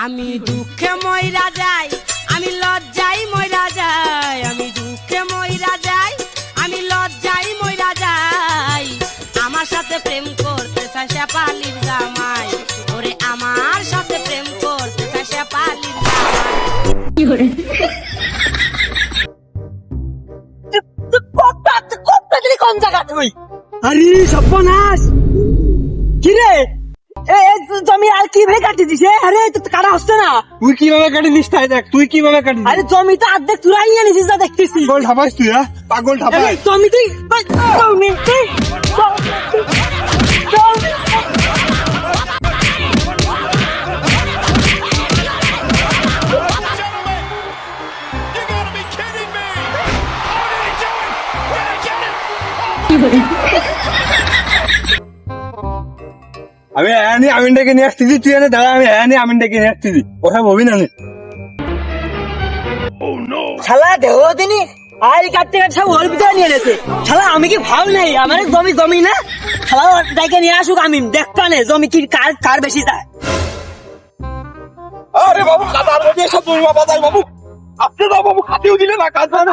আমি দুঃখে ময়রা যাই আমি লজ্জাই ময়রা যাই আমি দুঃখে ময়রা যাই আমি লজ্জাই ময়রা যাই। আমার সাথে প্রেম করতে চাই সে পালির জামাই ওরে আমার সাথে প্রেম করতে চাই সে পালির জামাই কোন জায়গা তুই? আরে সর্বনাশ! কি রে? জমি আর কি ভাবে কাটি দিছে আরে তো কাটা হচ্ছে না। তুই কীভাবে কাটি নিস তাই দেখ তুই কীভাবে কাটি আরে জমি তো অর্ধেক তুরাই নিয়ে নিছিস যা দেখতেছি পাগল ঠাপাইস তুই হ্যাঁ? পাগল আরে, জমি তুই জমি তুই জমি You আমি হ্যাঁ নি আমিনটাকে নিয়ে আসতেছি তুই এনে দাঁড়া আমি হ্যাঁ নি আমিনটাকে নিয়ে আসতেছি। কথা বলবি না নে। শালা দেহ দিনি আই কাটতে কাটতে সব ওর ভিতরে নিয়ে এনেছে? শালা আমি কি ভাব নেই? আমার জমি জমি না? শালা নিয়ে আসুক আমি দেখতে নে জমি কি কার কার বেশি যায়। আরে বাবু কাদা দিয়ে সব তুমি বাবা বাবু। আপনি দাও বাবু খাতেও দিলে না কাজ না।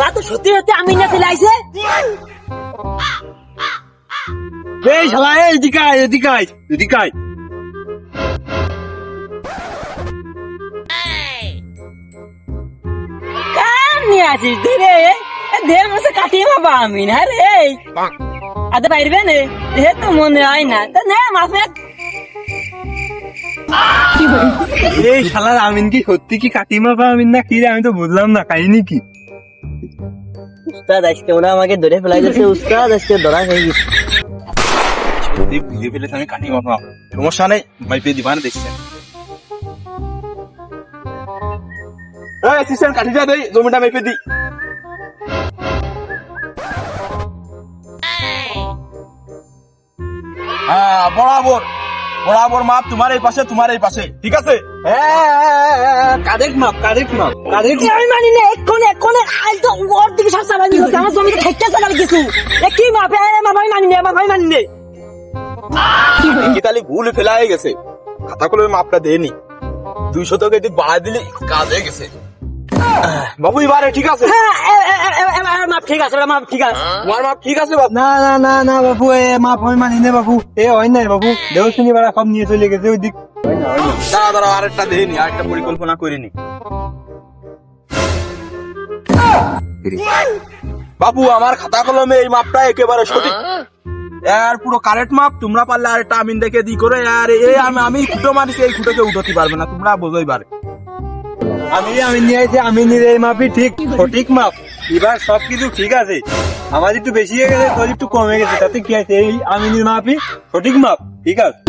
শালা তো সত্যি সত্যি আমি না চলে আইছে এই শালা এই এদিকে আয় এদিকে আয় এদিকে আয় কার নিয়ে আসিস তুই দে মাসে কাটিয়ে বাবা আমি না রে। আদে পাইরবে নে। হে তো মনে হয় না। তো নে মাফে এই শালার আমিন কি সত্যি কি কাটিমা পা আমিন না? কি রে আমি তো বুঝলাম না কাহিনী কি? উস্তাদ, আজকে ওরা আমাকে ধরে ফেলাই উস্তাদ, আজকে ধরা হয়ে গেছে। যদি বুঝে ফেলেছে আমি কাটিমা পা সমস্যা নেই মাইপে দিবা না দেখছেন এই অ্যাসিস্ট্যান্ট কাটি দেই, জমিটা মেপে দি। হ্যাঁ বরাবর। বরাবর মাপ তোমার এই পাশে তোমার এই পাশে। ঠিক আছে? কারেক্ট মাপ কারেক্ট মাপ কারেক্ট আমি মানি না এক্ষণে এক্ষণে আইল তো ওর দিকে সব চালানি হচ্ছে আমার জমিতে ঠেকতে চালানি কিছু এ কি মাপে? ভাই মানি নে মা ভাই মানি নে। কি তাহলে ভুল ফেলা হয়ে গেছে। খাতা কলমে মাপটা দেয়নি। দুই শতকে যদি বাড়াই দিলে কাজ হয়ে গেছে। বাবু এবারে ঠিক আছে? হ্যাঁ এ, এ, এ, এ, এ, এ, মাপ ঠিক আছে মাপ ঠিক আছে। তোমার মাপ ঠিক আছে বাবু? না না না না বাবু এ মাপ হয় মানি নে বাবু। এ হয় নাই বাবু। দেহ শুনি বেড়া সব নিয়ে চলে গেছে ওই দিক দাঁড়া দাঁড়া আরেকটা দেয়নি আরেকটা পরিকল্পনা করিনি। বাবু আমার খাতা কলমে এই মাপটা একেবারে সঠিক। আর পুরো কারেক্ট মাপ তোমরা পারলে আরেকটা আমিন দেখে দি করে আর এই আমি আমি খুঁটো মারিছি এই খুঁটোকে উঠতে পারবে না তোমরা বোঝোই পারে আমি আমি নিয়ে আইছি আমি নিয়ে এই মাপই ঠিক সঠিক মাপ এবার সব কিছু ঠিক আছে আমার একটু বেশি হয়ে গেছে তোর একটু কমে গেছে তাতে কি আছে এই আমিনের মাপই সঠিক মাপ ঠিক আছে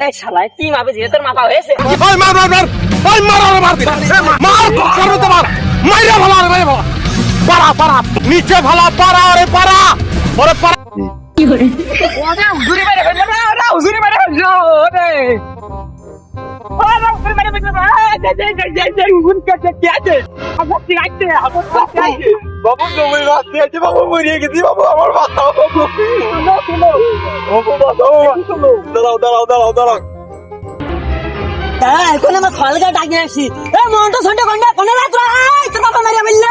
এই শালা কি মাপে যে তোর মাপা হয়েছে ওই মার মার মার ওই মার আর মার মার করো মার মাইরা ভালো আর মাইরা ভালো পারা পারা নিচে ভালো আরে ওরে বাবু মরিয়ে দাঁড়া এখন আমার খালগা ডাকি আসি। এ, মনটা সন্ডে ঘণ্টা কোনে রাত আই তোর বাবা মেরে ফেলল।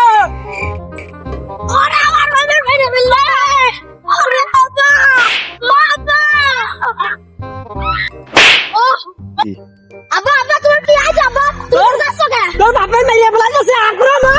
মেরে ফেলা যাচ্ছে আক্রমণ